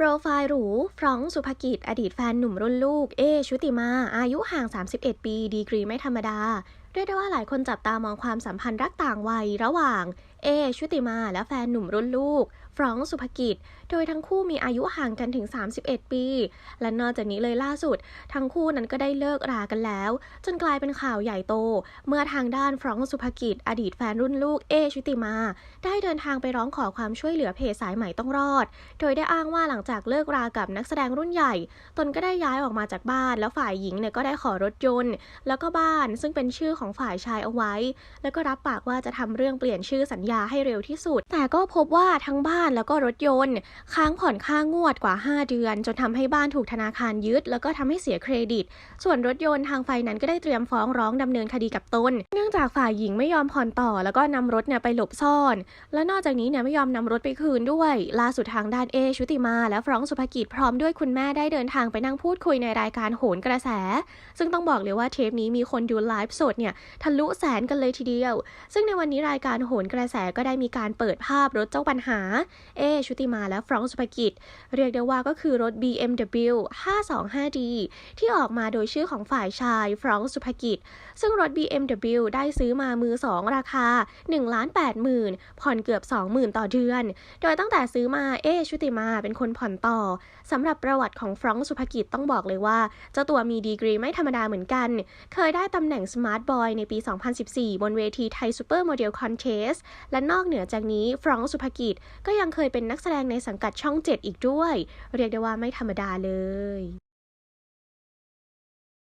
โปรไฟล์หรูฟรองสุภกิจ อดีตแฟนหนุ่มรุ่นลูก เอ ชุติมา อายุห่าง 31 ปี ดีกรีไม่ธรรมดาเรียกได้ว่าหลายคนจับตามองความสัมพันธ์รักต่างวัยระหว่าง เอ ชุติมาและแฟนหนุ่มรุ่นลูก ฟรองสุภกิจ โดยทั้งคู่มีอายุห่างกันถึง 31 ปี และนอกจากนี้เลยล่าสุด ทั้งคู่นั้นก็ได้เลิกรากันแล้ว จนกลายเป็นข่าวใหญ่โต เมื่อทางด้านฟรองสุภกิจ อดีตแฟนรุ่นลูกเอ ชุติมา ได้เดินทางไปร้องขอความช่วยเหลือเพจสายใหม่ต้องรอด โดยได้อ้างว่าหลังจากเลิกรากับนักแสดงรุ่นใหญ่ ตนก็ได้ย้ายออกมาจากบ้าน แล้วฝ่ายหญิงเนี่ยก็ได้ขอรถยนต์ แล้วก็บ้านซึ่งเป็นชื่อของฝ่ายชายเอาไว้ แล้วก็รับปากว่าจะทำเรื่องเปลี่ยนชื่อสัญญาให้เร็วที่สุด แต่ก็พบว่าทั้งบ้านแล้วก็รถยนต์ ค้างผ่อนค่างวดกว่า 5 เดือน จนทำให้บ้านถูกธนาคารยึด แล้วก็ทำให้เสียเครดิต ส่วนรถยนต์ทางไฟนั้นก็ได้เตรียมฟ้องร้องดำเนินคดีกับตนเนื่องจากฝ่ายหญิงไม่ยอมผ่อนต่อ แล้วก็นำรถเนี่ยไปหลบซ่อน และนอกจากนี้เนี่ยไม่ยอมนำรถไปคืนด้วยล่าสุดทางด้านเอชุติมา และฟรองสุภกิจพร้อมด้วยคุณแม่ได้เดินทางไปนั่งพูดคุยในรายการโหนกระแส ซึ่งต้องบอกเลยว่าเทปนี้มีคนดูไลฟ์สดเนี่ยทะลุแสนกันเลยทีเดียว ซึ่งในวันนี้รายการโหนกระแสก็ได้มีการเปิดภาพรถเจ้าปัญหา เอ ชุติมาและฟรองก์สุภกิจ เรียกได้ว่าก็คือรถ BMW 525D ที่ออกมาโดยชื่อของฝ่ายชายฟรองก์สุภกิจ ซึ่งรถ BMW ได้ซื้อมามือ 2 ราคา1ล้าน8หมื่นผ่อนเกือบ 20,000 ต่อเดือน โดยตั้งแต่ซื้อมาเอ ชุติมาเป็นคนผ่อนต่อสำหรับประวัติของฟรองก์สุภกิจต้องบอกเลยว่าเจ้าตัวมีดีกรีไม่ธรรมดาเหมือนกัน เคยได้ตำแหน่งสมาร์ทบออยในปี 2014 บนเวทีไทยซูเปอร์โมเดลคอนเทสและนอกเหนือจากนี้ฟรองก์สุภกิจก็ยังเคยเป็นนักแสดงในสังกัดช่อง 7 อีกด้วย เรียกได้ว่าไม่ธรรมดาเลย